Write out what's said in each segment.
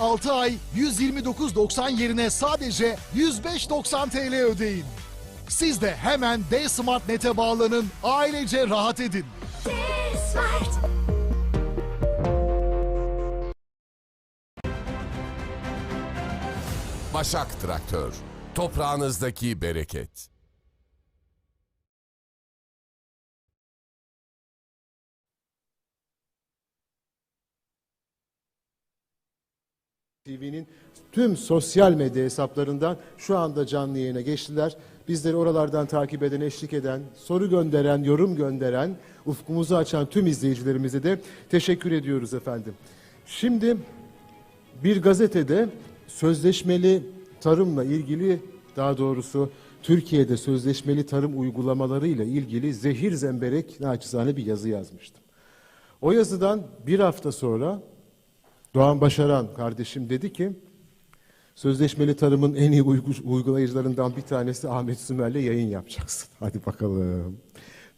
6 ay 129.90 yerine sadece 105.90 TL ödeyin. Siz de hemen D-Smart Net'e bağlanın, ailece rahat edin. Smart. Başak Traktör. Toprağınızdaki bereket. TV'nin tüm sosyal medya hesaplarından şu anda canlı yayına geçtiler. Bizleri oralardan takip eden, eşlik eden, soru gönderen, yorum gönderen, ufkumuzu açan tüm izleyicilerimize de teşekkür ediyoruz efendim. Şimdi bir gazetede sözleşmeli tarımla ilgili daha doğrusu Türkiye'de sözleşmeli tarım uygulamalarıyla ilgili zehir zemberek naçizane bir yazı yazmıştım. O yazıdan bir hafta sonra Doğan Başaran kardeşim dedi ki sözleşmeli tarımın en iyi uygu- uygulayıcılarından bir tanesi Ahmet Sümer'le yayın yapacaksın. Hadi bakalım.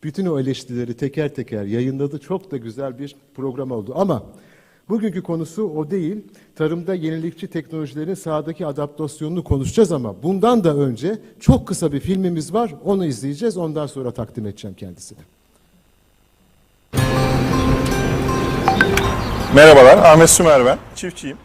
Bütün o eleştirileri teker teker yayınladı. Çok da güzel bir program oldu. Ama bugünkü konusu o değil. Tarımda yenilikçi teknolojilerin sahadaki adaptasyonunu konuşacağız ama bundan da önce çok kısa bir filmimiz var. Onu izleyeceğiz. Ondan sonra takdim edeceğim kendisine. Merhabalar, Ahmet Sümer ben. Çiftçiyim.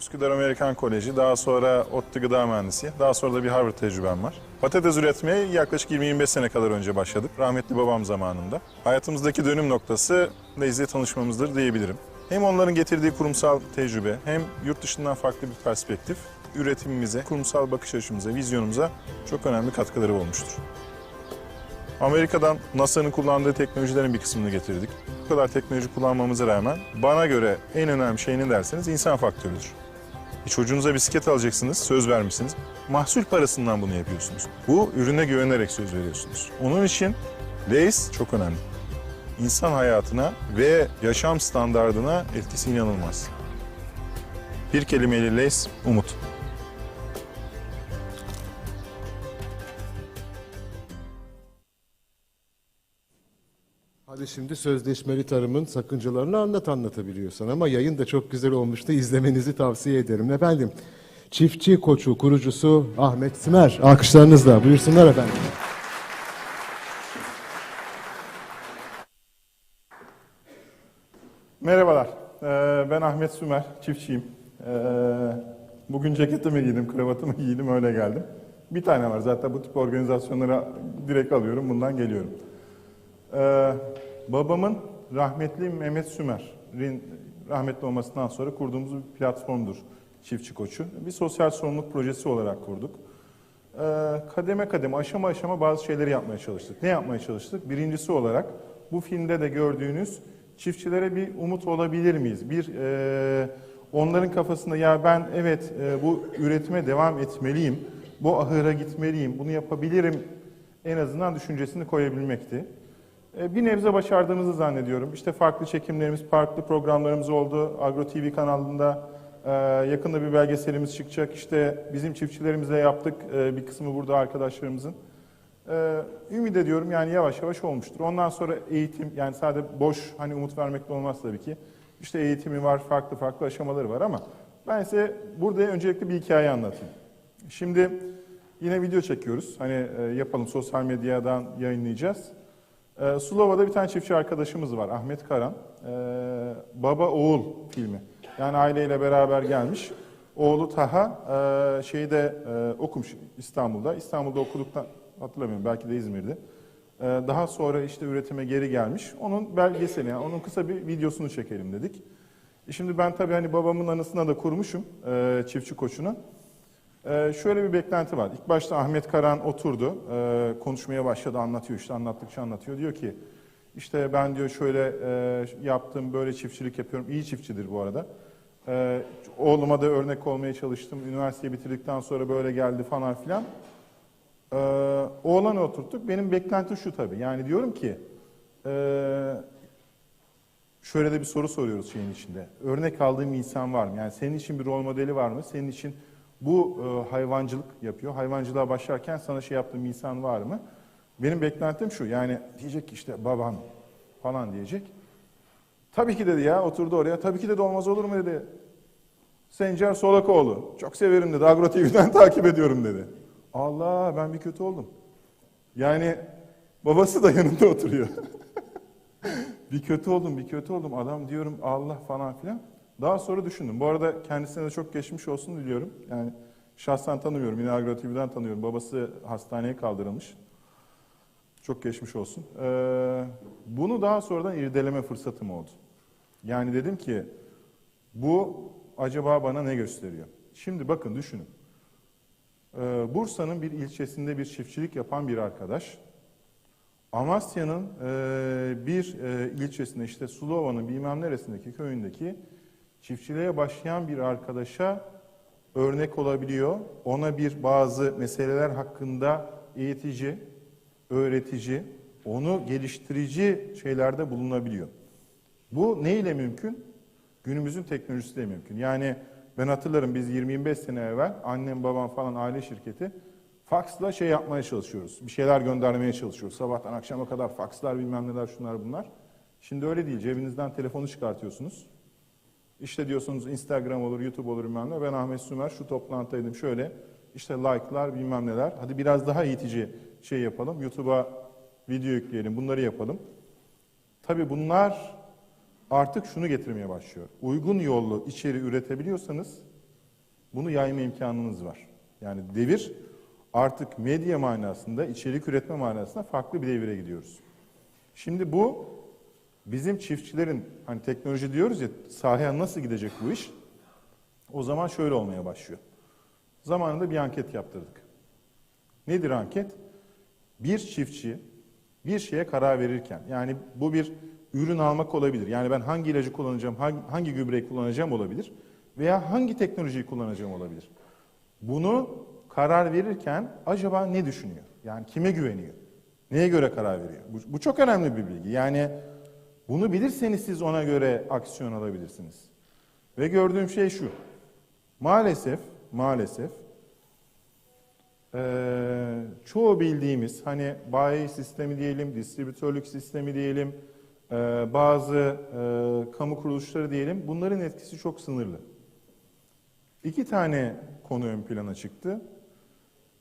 Üsküdar Amerikan Koleji, daha sonra ODTÜ Gıda Mühendisi, daha sonra da bir Harvard tecrübem var. Patates üretmeye yaklaşık 20-25 sene kadar önce başladık. Rahmetli babam zamanında. Hayatımızdaki dönüm noktası Leyz'le tanışmamızdır diyebilirim. Hem onların getirdiği kurumsal tecrübe, hem yurt dışından farklı bir perspektif, üretimimize, kurumsal bakış açımıza, vizyonumuza çok önemli katkıları olmuştur. Amerika'dan NASA'nın kullandığı teknolojilerin bir kısmını getirdik. Bu kadar teknoloji kullanmamıza rağmen bana göre en önemli şey ne derseniz insan faktörüdür. E çocuğunuza bisiklet alacaksınız, söz vermişsiniz. Mahsul parasından bunu yapıyorsunuz. Bu ürüne güvenerek söz veriyorsunuz. Onun için Lays çok önemli. İnsan hayatına ve yaşam standardına etkisi inanılmaz. Bir kelimeyle Lays, umut. Hadi şimdi sözleşmeli tarımın sakıncalarını anlat anlatabiliyorsan ama yayın da çok güzel olmuştu. İzlemenizi tavsiye ederim. Efendim çiftçi koçu kurucusu Ahmet Simer. Alkışlarınızla buyursunlar efendim. Merhabalar, Ee, ben Ahmet Sümer, çiftçiyim. Ee, Bugün ceketimi giydim, kravatımı giydim, öyle geldim. Bir tane var zaten bu tip organizasyonlara direkt alıyorum, bundan geliyorum. Ee, Babamın rahmetli Mehmet Sümer'in rahmetli olmasından sonra kurduğumuz bir platformdur Çiftçi Koçu. Bir sosyal sorumluluk projesi olarak kurduk. Ee, kademe kademe, aşama aşama bazı şeyleri yapmaya çalıştık. Ne yapmaya çalıştık? Birincisi olarak bu filmde de gördüğünüz çiftçilere bir umut olabilir miyiz? Bir e, onların kafasında ya ben evet e, bu üretime devam etmeliyim, bu ahıra gitmeliyim, bunu yapabilirim en azından düşüncesini koyabilmekti. E, Bir nebze başardığımızı zannediyorum. İşte farklı çekimlerimiz, farklı programlarımız oldu. Agro TV kanalında e, yakında bir belgeselimiz çıkacak. İşte bizim çiftçilerimizle yaptık e, bir kısmı burada arkadaşlarımızın. Ümit ediyorum yani yavaş yavaş olmuştur. Ondan sonra eğitim yani sadece boş hani umut vermekle olmaz tabii ki. İşte eğitimi var, farklı farklı aşamaları var ama ben size burada öncelikle bir hikaye anlatayım. Şimdi yine video çekiyoruz. Hani yapalım sosyal medyadan yayınlayacağız. Ee, Sulova'da bir tane çiftçi arkadaşımız var Ahmet Karan. Ee, Baba oğul filmi. Yani aileyle beraber gelmiş. Oğlu Taha e, şeyde e, okumuş İstanbul'da. İstanbul'da okuduktan hatırlamıyorum belki de İzmir'de. Ee, daha sonra işte üretime geri gelmiş. Onun belgeseli yani onun kısa bir videosunu çekelim dedik. E şimdi ben tabii hani babamın anısına da kurmuşum e, çiftçi koçunu. Ee, şöyle bir beklenti var. İlk başta Ahmet Karan oturdu, e, konuşmaya başladı, anlatıyor işte anlattıkça anlatıyor. Diyor ki işte ben diyor şöyle e, yaptım, böyle çiftçilik yapıyorum. İyi çiftçidir bu arada. E, oğluma da örnek olmaya çalıştım. Üniversiteyi bitirdikten sonra böyle geldi falan filan. E, oğlanı oturttuk. Benim beklentim şu tabii. Yani diyorum ki e, şöyle de bir soru soruyoruz şeyin içinde. Örnek aldığım insan var mı? Yani senin için bir rol modeli var mı? Senin için bu e, hayvancılık yapıyor. Hayvancılığa başlarken sana şey yaptığım insan var mı? Benim beklentim şu. Yani diyecek ki işte baban falan diyecek. Tabii ki dedi ya oturdu oraya. Tabii ki dedi olmaz olur mu dedi. Sencer Solakoğlu. Çok severim dedi. Agro TV'den takip ediyorum dedi. Allah ben bir kötü oldum. Yani babası da yanında oturuyor. bir kötü oldum, bir kötü oldum. Adam diyorum Allah falan filan. Daha sonra düşündüm. Bu arada kendisine de çok geçmiş olsun diliyorum. Yani şahsen tanımıyorum. Yine Agro TV'den tanıyorum. Babası hastaneye kaldırılmış. Çok geçmiş olsun. Ee, bunu daha sonradan irdeleme fırsatım oldu. Yani dedim ki bu acaba bana ne gösteriyor? Şimdi bakın düşünün. Ee, Bursa'nın bir ilçesinde bir çiftçilik yapan bir arkadaş, Amasya'nın e, bir e, ilçesinde işte Sulova'nın bilmem neresindeki köyündeki çiftçiliğe başlayan bir arkadaşa örnek olabiliyor. Ona bir bazı meseleler hakkında eğitici, öğretici, onu geliştirici şeylerde bulunabiliyor. Bu ne ile mümkün? Günümüzün teknolojisiyle mümkün. Yani ben hatırlarım biz 20-25 sene evvel annem babam falan aile şirketi faksla şey yapmaya çalışıyoruz. Bir şeyler göndermeye çalışıyoruz. Sabahtan akşama kadar fakslar bilmem neler şunlar bunlar. Şimdi öyle değil. Cebinizden telefonu çıkartıyorsunuz. İşte diyorsunuz Instagram olur, YouTube olur bilmem ne. Ben Ahmet Sümer şu toplantıdaydım şöyle. İşte like'lar bilmem neler. Hadi biraz daha eğitici şey yapalım. YouTube'a video yükleyelim. Bunları yapalım. Tabii bunlar artık şunu getirmeye başlıyor. Uygun yollu içeri üretebiliyorsanız bunu yayma imkanınız var. Yani devir artık medya manasında, içerik üretme manasında farklı bir devire gidiyoruz. Şimdi bu bizim çiftçilerin hani teknoloji diyoruz ya sahaya nasıl gidecek bu iş? O zaman şöyle olmaya başlıyor. Zamanında bir anket yaptırdık. Nedir anket? Bir çiftçi bir şeye karar verirken yani bu bir ürün almak olabilir. Yani ben hangi ilacı kullanacağım, hangi, hangi gübreyi kullanacağım olabilir veya hangi teknolojiyi kullanacağım olabilir. Bunu karar verirken acaba ne düşünüyor? Yani kime güveniyor? Neye göre karar veriyor? Bu, bu çok önemli bir bilgi. Yani bunu bilirseniz siz ona göre aksiyon alabilirsiniz. Ve gördüğüm şey şu. Maalesef, maalesef ee, çoğu bildiğimiz hani bayi sistemi diyelim, distribütörlük sistemi diyelim, e, bazı e, kamu kuruluşları diyelim bunların etkisi çok sınırlı. İki tane konu ön plana çıktı.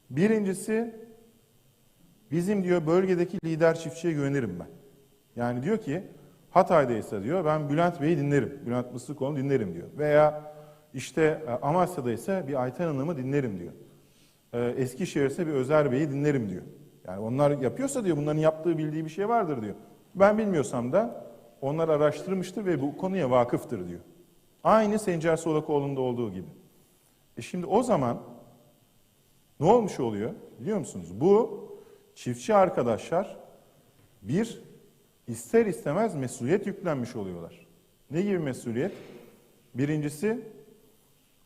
Birincisi bizim diyor bölgedeki lider çiftçiye güvenirim ben. Yani diyor ki Hatay'daysa diyor ben Bülent Bey'i dinlerim. Bülent Mıslıkoğlu'nu dinlerim diyor. Veya işte e, Amasya'daysa bir Ayten Hanım'ı dinlerim diyor. Ee, Eskişehir'se bir Özer Bey'i dinlerim diyor. Yani onlar yapıyorsa diyor bunların yaptığı bildiği bir şey vardır diyor. Ben bilmiyorsam da onlar araştırmıştır ve bu konuya vakıftır diyor. Aynı Sencer Solakoğlu'nda olduğu gibi. E şimdi o zaman ne olmuş oluyor biliyor musunuz? Bu çiftçi arkadaşlar bir ister istemez mesuliyet yüklenmiş oluyorlar. Ne gibi mesuliyet? Birincisi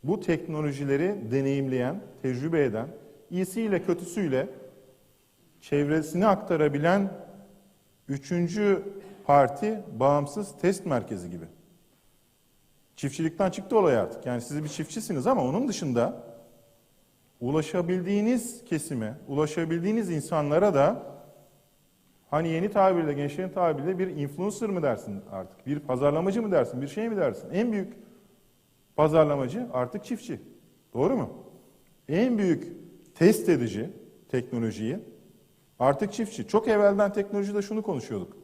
bu teknolojileri deneyimleyen, tecrübe eden, iyisiyle kötüsüyle çevresini aktarabilen üçüncü parti bağımsız test merkezi gibi. Çiftçilikten çıktı olay artık. Yani siz bir çiftçisiniz ama onun dışında ulaşabildiğiniz kesime, ulaşabildiğiniz insanlara da hani yeni tabirle, gençlerin tabiriyle bir influencer mı dersin artık? Bir pazarlamacı mı dersin? Bir şey mi dersin? En büyük pazarlamacı artık çiftçi. Doğru mu? En büyük test edici teknolojiyi artık çiftçi. Çok evvelden teknolojide şunu konuşuyorduk.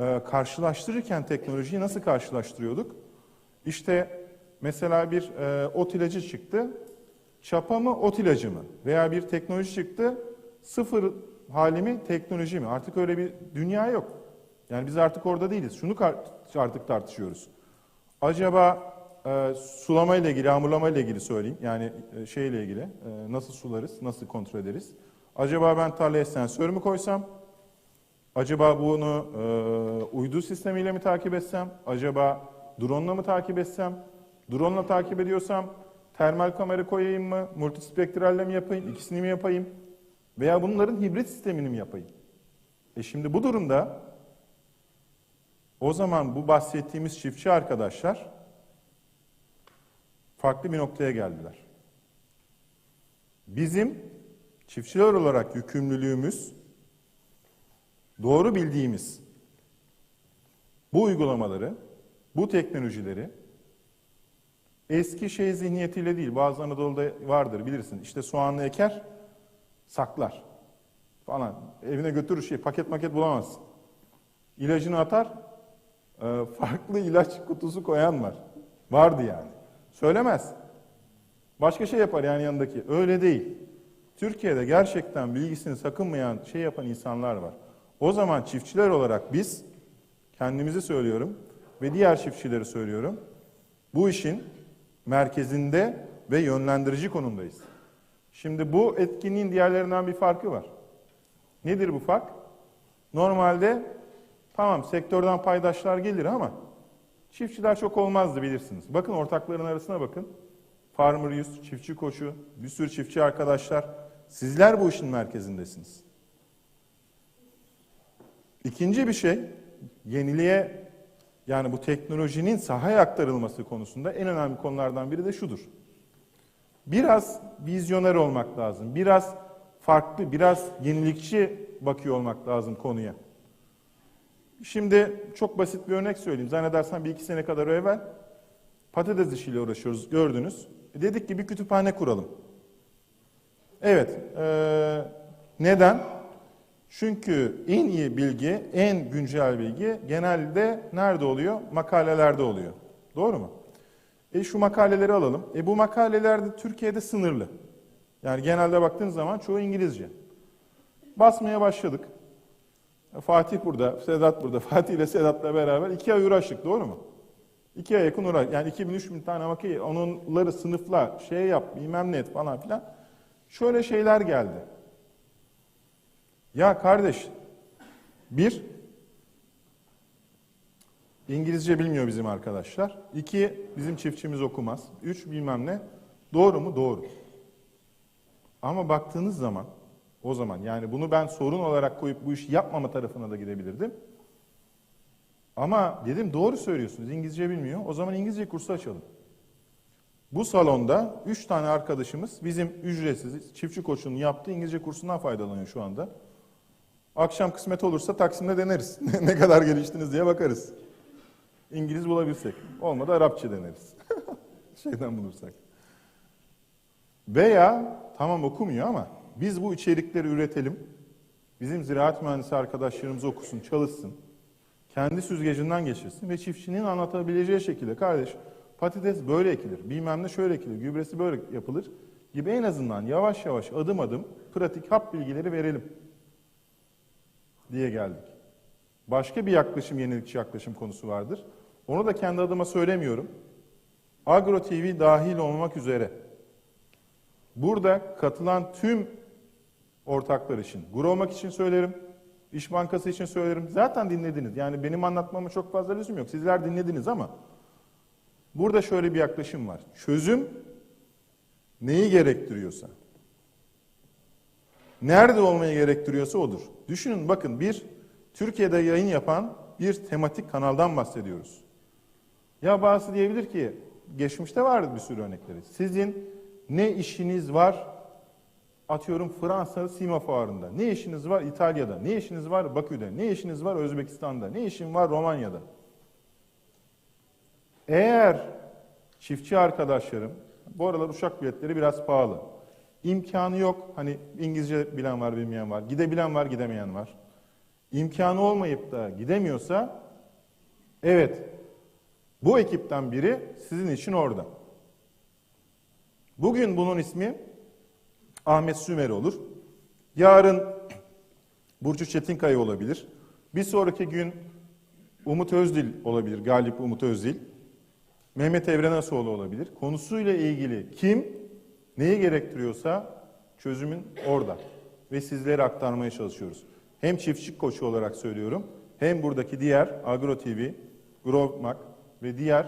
Ee, karşılaştırırken teknolojiyi nasıl karşılaştırıyorduk? İşte mesela bir e, ot ilacı çıktı. Çapa mı ot ilacı mı? Veya bir teknoloji çıktı. Sıfır hali mi teknoloji mi? Artık öyle bir dünya yok. Yani biz artık orada değiliz. Şunu artık tartışıyoruz. Acaba e, sulama ile ilgili, yağmurlama ile ilgili söyleyeyim. Yani e, şey ile ilgili, e, nasıl sularız, nasıl kontrol ederiz? Acaba ben tarlaya sensör mü koysam? Acaba bunu e, uydu sistemiyle mi takip etsem? Acaba drone'la mı takip etsem? Drone'la takip ediyorsam termal kamera koyayım mı? Multispektralle mi yapayım? İkisini mi yapayım? Veya bunların hibrit sistemini mi yapayım? E şimdi bu durumda o zaman bu bahsettiğimiz çiftçi arkadaşlar farklı bir noktaya geldiler. Bizim çiftçiler olarak yükümlülüğümüz doğru bildiğimiz bu uygulamaları, bu teknolojileri Eski şey zihniyetiyle değil, bazı Anadolu'da vardır bilirsin. İşte soğanlı eker, saklar falan. Evine götürür şey, paket maket bulamazsın. İlacını atar, e, farklı ilaç kutusu koyan var. Vardı yani. Söylemez. Başka şey yapar yani yanındaki. Öyle değil. Türkiye'de gerçekten bilgisini sakınmayan şey yapan insanlar var. O zaman çiftçiler olarak biz, kendimizi söylüyorum ve diğer çiftçileri söylüyorum. Bu işin merkezinde ve yönlendirici konumdayız. Şimdi bu etkinliğin diğerlerinden bir farkı var. Nedir bu fark? Normalde tamam sektörden paydaşlar gelir ama çiftçiler çok olmazdı bilirsiniz. Bakın ortakların arasına bakın. Farmer 100, çiftçi koçu, bir sürü çiftçi arkadaşlar. Sizler bu işin merkezindesiniz. İkinci bir şey, yeniliğe yani bu teknolojinin sahaya aktarılması konusunda en önemli konulardan biri de şudur. Biraz vizyoner olmak lazım. Biraz farklı, biraz yenilikçi bakıyor olmak lazım konuya. Şimdi çok basit bir örnek söyleyeyim. Zannedersem bir iki sene kadar evvel patates işiyle uğraşıyoruz gördünüz. E dedik ki bir kütüphane kuralım. Evet. eee, neden? Çünkü en iyi bilgi, en güncel bilgi genelde nerede oluyor? Makalelerde oluyor. Doğru mu? E şu makaleleri alalım. E bu makaleler de Türkiye'de sınırlı. Yani genelde baktığınız zaman çoğu İngilizce. Basmaya başladık. E, Fatih burada, Sedat burada. Fatih ile Sedat'la beraber iki ay uğraştık. Doğru mu? İki ay yakın uğraştık. Yani 2000-3000 tane makale, onları sınıfla, şey yap, bilmem ne et falan filan. Şöyle şeyler geldi. Ya kardeş, bir, İngilizce bilmiyor bizim arkadaşlar. İki, bizim çiftçimiz okumaz. Üç, bilmem ne. Doğru mu? Doğru. Ama baktığınız zaman, o zaman yani bunu ben sorun olarak koyup bu işi yapmama tarafına da gidebilirdim. Ama dedim doğru söylüyorsunuz, İngilizce bilmiyor. O zaman İngilizce kursu açalım. Bu salonda üç tane arkadaşımız bizim ücretsiz çiftçi koçunun yaptığı İngilizce kursundan faydalanıyor şu anda. Akşam kısmet olursa Taksim'de deneriz. ne kadar geliştiniz diye bakarız. İngiliz bulabilsek. Olmadı Arapça deneriz. Şeyden bulursak. Veya tamam okumuyor ama biz bu içerikleri üretelim. Bizim ziraat mühendisi arkadaşlarımız okusun, çalışsın. Kendi süzgecinden geçirsin ve çiftçinin anlatabileceği şekilde kardeş patates böyle ekilir, bilmem ne şöyle ekilir, gübresi böyle yapılır gibi en azından yavaş yavaş adım adım pratik hap bilgileri verelim diye geldik. Başka bir yaklaşım, yenilikçi yaklaşım konusu vardır. Onu da kendi adıma söylemiyorum. Agro TV dahil olmak üzere burada katılan tüm ortaklar için, Growmak için söylerim, İş Bankası için söylerim. Zaten dinlediniz. Yani benim anlatmama çok fazla lüzum yok. Sizler dinlediniz ama burada şöyle bir yaklaşım var. Çözüm neyi gerektiriyorsa, nerede olmayı gerektiriyorsa odur. Düşünün bakın bir Türkiye'de yayın yapan bir tematik kanaldan bahsediyoruz. Ya bazısı diyebilir ki geçmişte vardı bir sürü örnekleri. Sizin ne işiniz var atıyorum Fransa Sima Fuarı'nda, ne işiniz var İtalya'da, ne işiniz var Bakü'de, ne işiniz var Özbekistan'da, ne işin var Romanya'da. Eğer çiftçi arkadaşlarım, bu aralar uçak biletleri biraz pahalı. İmkanı yok. Hani İngilizce bilen var, bilmeyen var. Gidebilen var, gidemeyen var. İmkanı olmayıp da gidemiyorsa evet bu ekipten biri sizin için orada. Bugün bunun ismi Ahmet Sümer olur. Yarın Burcu Çetinkaya olabilir. Bir sonraki gün Umut Özdil olabilir. Galip Umut Özdil. Mehmet Evrenasoğlu olabilir. Konusuyla ilgili kim neyi gerektiriyorsa çözümün orada. Ve sizlere aktarmaya çalışıyoruz. Hem çiftçi koçu olarak söylüyorum. Hem buradaki diğer Agro TV, Growmak ve diğer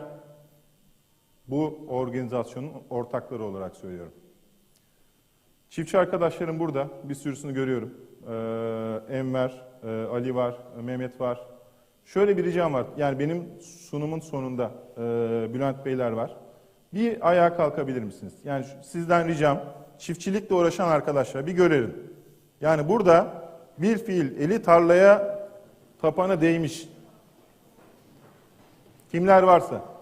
bu organizasyonun ortakları olarak söylüyorum. Çiftçi arkadaşlarım burada. Bir sürüsünü görüyorum. Ee, Enver, e, Ali var, Mehmet var. Şöyle bir ricam var. Yani benim sunumun sonunda e, Bülent Beyler var. Bir ayağa kalkabilir misiniz? Yani sizden ricam çiftçilikle uğraşan arkadaşlar bir görelim. Yani burada bir fiil eli tarlaya tapana değmiş. Kimler varsa.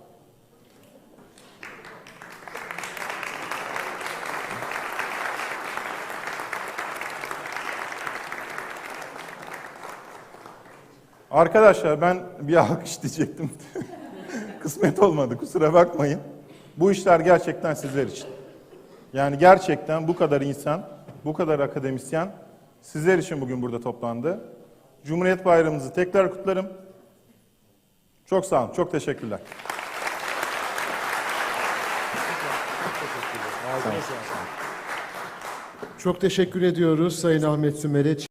Arkadaşlar ben bir alkış diyecektim. Kısmet olmadı kusura bakmayın. Bu işler gerçekten sizler için. Yani gerçekten bu kadar insan, bu kadar akademisyen sizler için bugün burada toplandı. Cumhuriyet Bayramımızı tekrar kutlarım. Çok sağ olun, çok teşekkürler. Çok teşekkür ediyoruz Sayın Ahmet Sümer'e.